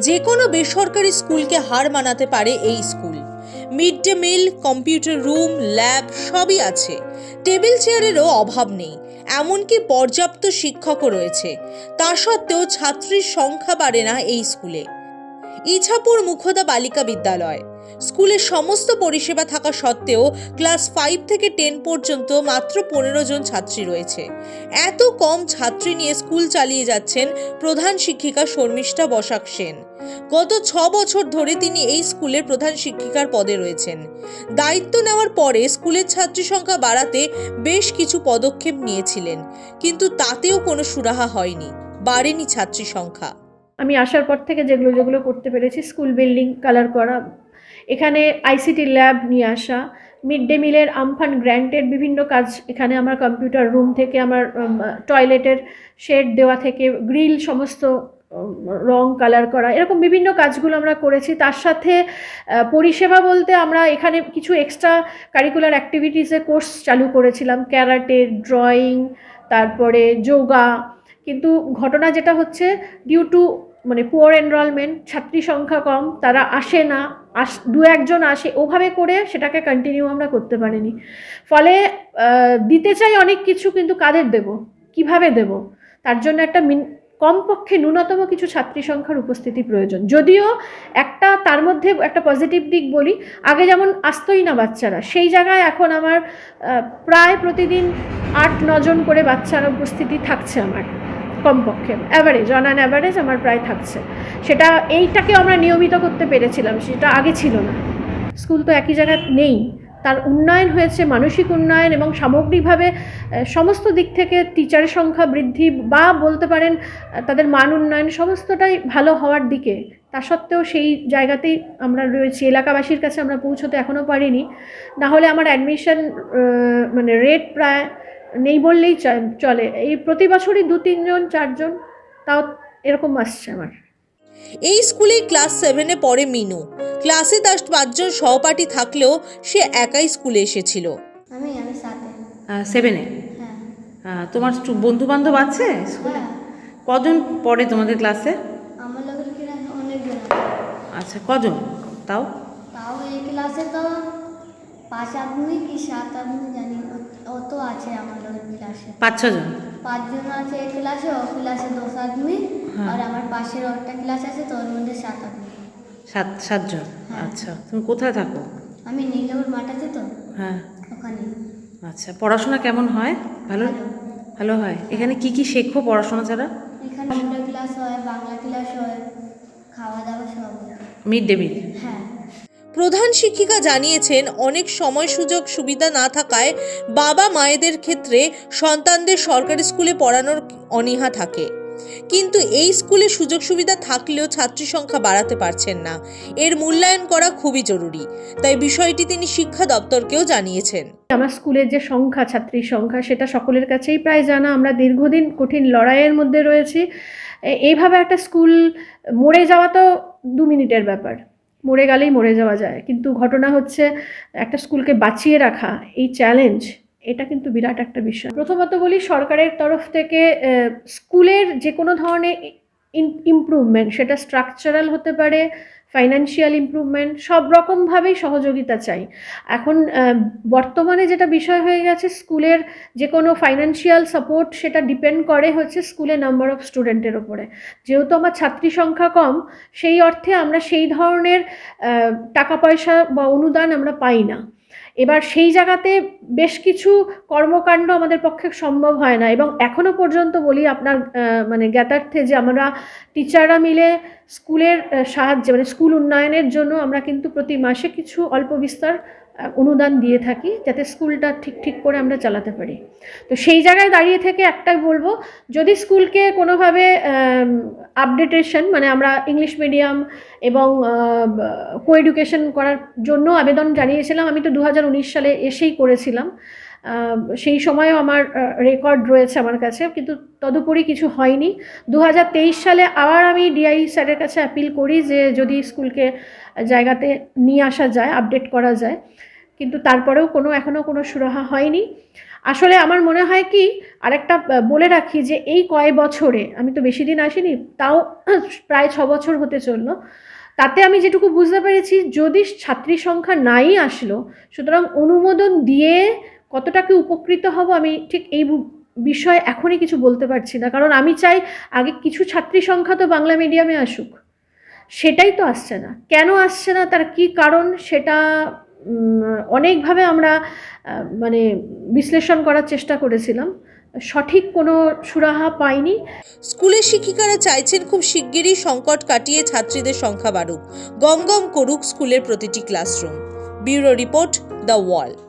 যে কোনো বেসরকারি স্কুলকে হার মানাতে পারে এই school. Mid day meal, computer room, lab সবই আছে। টেবিল চেয়ারেরও অভাব নেই, এমনকি পর্যাপ্ত শিক্ষকও রয়েছে। তা সত্ত্বেও ছাত্রীর সংখ্যা বাড়ে না এই স্কুলে। ইছাপুর মুখদা বালিকা বিদ্যালয়। স্কুলের সমস্ত পরিষেবা থাকা সত্ত্বেও ক্লাস ফাইভ থেকে টেন পর্যন্ত মাত্র পনেরো জন ছাত্রী রয়েছে। এত কম ছাত্রী নিয়ে স্কুল চালিয়ে যাচ্ছেন প্রধান শিক্ষিকা শর্মিষ্ঠা বসাক সেন। গত ছ বছর ধরে তিনি এই স্কুলের প্রধান শিক্ষিকার পদে রয়েছেন। দায়িত্ব নেওয়ার পরে স্কুলের ছাত্রী সংখ্যা বাড়াতে বেশ কিছু পদক্ষেপ নিয়েছিলেন, কিন্তু তাতেও কোনো সুরাহা হয়নি, বাড়েনি ছাত্রী সংখ্যা। আমি আসার পর থেকে যেগুলো যেগুলো করতে পেরেছি, স্কুল বিল্ডিং, কালার করা এখানে আইসিটি ল্যাব নিয়ে আসা মিড ডে মিলের আমফান গ্র্যান্টের বিভিন্ন কাজ এখানে আমার কম্পিউটার রুম থেকে আমার টয়লেটের শেড দেওয়া থেকে গ্রিল সমস্ত রং কালার করা, এরকম বিভিন্ন কাজগুলো আমরা করেছি। তার সাথে পরিষেবা বলতে আমরা এখানে কিছু এক্সট্রা কারিকুলার অ্যাক্টিভিটিসের কোর্স চালু করেছিলাম। ক্যারাটে ড্রয়িং তারপরে যোগা কিন্তু ঘটনা যেটা হচ্ছে ডিউ টু মানে পুয়ার এনরোলমেন্ট ছাত্রী সংখ্যা কম, তারা আসে না, আস, দু একজন আসে, ওভাবে করে সেটাকে কন্টিনিউ আমরা করতে পারিনি। ফলে দিতে চাই অনেক কিছু কিন্তু কাদের দেব? কীভাবে দেব? তার জন্য একটা কমপক্ষে ন্যূনতম কিছু ছাত্রী সংখ্যার উপস্থিতি প্রয়োজন। যদিও একটা, তার মধ্যে একটা পজিটিভ দিক বলি, আগে যেমন আসতোই না বাচ্চারা, সেই জায়গায় এখন আমার প্রায় প্রতিদিন আট, নজন করে বাচ্চার উপস্থিতি থাকছে আমার। কমপক্ষে অ্যাভারেজ অন অ্যান অ্যাভারেজ আমার প্রায় থাকছে। সেটা এইটাকে আমরা নিয়মিত করতে পেরেছিলাম, সেটা আগে ছিল না। স্কুল তো একই জায়গায় নেই। তার উন্নয়ন হয়েছে, মানসিক উন্নয়ন এবং সামগ্রিকভাবে সমস্ত দিক থেকে টিচারের সংখ্যা বৃদ্ধি বা বলতে পারেন তাদের মান উন্নয়ন সমস্তটাই ভালো হওয়ার দিকে। তা সত্ত্বেও সেই জায়গাতেই আমরা রয়েছি। এলাকাবাসীর কাছে আমরা পৌঁছতে এখনও পারিনি। না হলে আমার অ্যাডমিশন মানে রেট প্রায় নেই বললেই চলে এই প্রতি বছরই দু তিনজন চারজন তাও এরকম আসছে আমার। এই স্কুলেই ক্লাস সেভেনে পড়ে মিনু। ক্লাসে তার পাঁচজন সহপাঠী থাকলেও সে একাই স্কুলে এসেছিল। আমি আমি সেভেনে? হ্যাঁ। তোমার বন্ধু বান্ধব আছে স্কুলে? হ্যাঁ। কজন পড়ে তোমাদের ক্লাসে? আমার অনেকজন আচ্ছা কজন? তাও? তাও এই ক্লাসে তো পাঁচ আদমি কি সাত আদমি জানি। অত- অত আছে আমার লোকের ক্লাসে পাঁচ ছজন? পাঁচজন আছে এই ক্লাসে ও ক্লাসে দশ আদমি হ্যাঁ। আর আমার পাশের একটা ক্লাস আছে তো ওর মধ্যে সাত আদমি। সাত সাতজন? হ্যাঁ। আচ্ছা তুমি কোথায় থাকো? আমি নীলগর মাঠ আছে তো? হ্যাঁ। ওখানে। আচ্ছা পড়াশোনা কেমন হয়? ভালো? ভালো। হয়? এখানে কি কি শেখো পড়াশোনা ছাড়া? এখানে ক্লাস হয় বাংলা ক্লাস হয় খাওয়া দাওয়া সব মিড ডে মিল হ্যাঁ। প্রধান শিক্ষিকা জানিয়েছেন, অনেক সময় সুযোগ সুবিধা না থাকায় বাবা মায়েদের ক্ষেত্রে সন্তানদের সরকারি স্কুলে পড়ানোর অনীহা থাকে। কিন্তু এই স্কুলে সুযোগ সুবিধা থাকলেও ছাত্রী সংখ্যা বাড়াতে পারছেন না। এর মূল্যায়ন করা খুবই জরুরি। তাই বিষয়টি তিনি শিক্ষা দপ্তরকেও জানিয়েছেন। আমার স্কুলের যে সংখ্যা, ছাত্রীর সংখ্যা, সেটা সকলের কাছেই প্রায় জানা। আমরা দীর্ঘদিন কঠিন লড়াইয়ের মধ্যে রয়েছি। এইভাবে একটা স্কুল মরে যাওয়া তো দু মিনিটের ব্যাপার। মরে গেলেই মরে যাওয়া যায়। কিন্তু ঘটনা হচ্ছে একটা স্কুলকে বাঁচিয়ে রাখা, এই চ্যালেঞ্জ এটা কিন্তু বিরাট একটা বিষয়। প্রথমত বলি সরকারের তরফ থেকে স্কুলের যে কোনো ধরনের ইমপ্রুভমেন্ট সেটা স্ট্রাকচারাল হতে পারে ফাইন্যান্সিয়াল ইমপ্রুভমেন্ট সব রকমভাবেই সহযোগিতা চাই। এখন বর্তমানে যেটা বিষয় হয়ে গেছে, স্কুলের যে কোনো ফাইন্যান্সিয়াল সাপোর্ট সেটা ডিপেন্ড করে হচ্ছে স্কুলের নাম্বার অফ স্টুডেন্টের ওপরে। যেহেতু আমার ছাত্রী সংখ্যা কম, সেই অর্থে আমরা সেই ধরনের টাকা পয়সা বা অনুদান আমরা পাই না। এবার সেই জায়গাতে বেশ কিছু কর্মকাণ্ড আমাদের পক্ষে সম্ভব হয় না এবং এখনও পর্যন্ত বলি আপনার মানে জ্ঞাতার্থে যে আমরা টিচাররা মিলে স্কুলের সাহায্যে মানে স্কুল উন্নয়নের জন্য আমরা কিন্তু প্রতি মাসে কিছু অল্প বিস্তর অনুদান দিয়ে থাকি যাতে স্কুলটা ঠিক ঠিক করে আমরা চালাতে পারি। তো সেই জায়গায় দাঁড়িয়ে থেকে একটাই বলব, যদি স্কুলকে কোনোভাবে আপডেটেশন মানে আমরা ইংলিশ মিডিয়াম এবং কো এডুকেশন করার জন্য আবেদন জানিয়েছিলাম, আমি তো দু হাজার সালে এসেই করেছিলাম। সেই সময়ও আমার রেকর্ড রয়েছে আমার কাছে, কিন্তু তদুপরি কিছু হয়নি। দু হাজার তেইশ সালে আবার আমি ডিআই স্যারের কাছে অ্যাপিল করি যে যদি স্কুলকে জায়গাতে নিয়ে আসা যায় আপডেট করা যায়। কিন্তু তারপরেও কোনো এখনও কোনো সুরাহা হয়নি। আসলে আমার মনে হয় কি, আরেকটা বলে রাখি যে এই কয় বছরে, আমি তো বেশি দিন আসিনি, তাও প্রায় ছ বছর হতে চলল। তাতে আমি যেটুকু বুঝতে পেরেছি, যদি ছাত্রী সংখ্যা নাই আসলো, সুতরাং অনুমোদন দিয়ে কতটাকে উপকৃত হব আমি ঠিক এই বিষয়ে এখনই কিছু বলতে পারছি না। কারণ আমি চাই আগে কিছু ছাত্রী সংখ্যা তো বাংলা মিডিয়ামে আসুক। সেটাই তো আসছে না। কেন আসছে না? তার কি কারণ? সেটা অনেকভাবে আমরা মানে বিশ্লেষণ করার চেষ্টা করেছিলাম। সঠিক কোনো সুরাহা পাইনি। স্কুলের শিক্ষিকারা চাইছেন খুব শিগগিরই সংকট কাটিয়ে ছাত্রীদের সংখ্যা বাড়ুক। গম গম করুক স্কুলের প্রতিটি classroom. Bureau report the Wall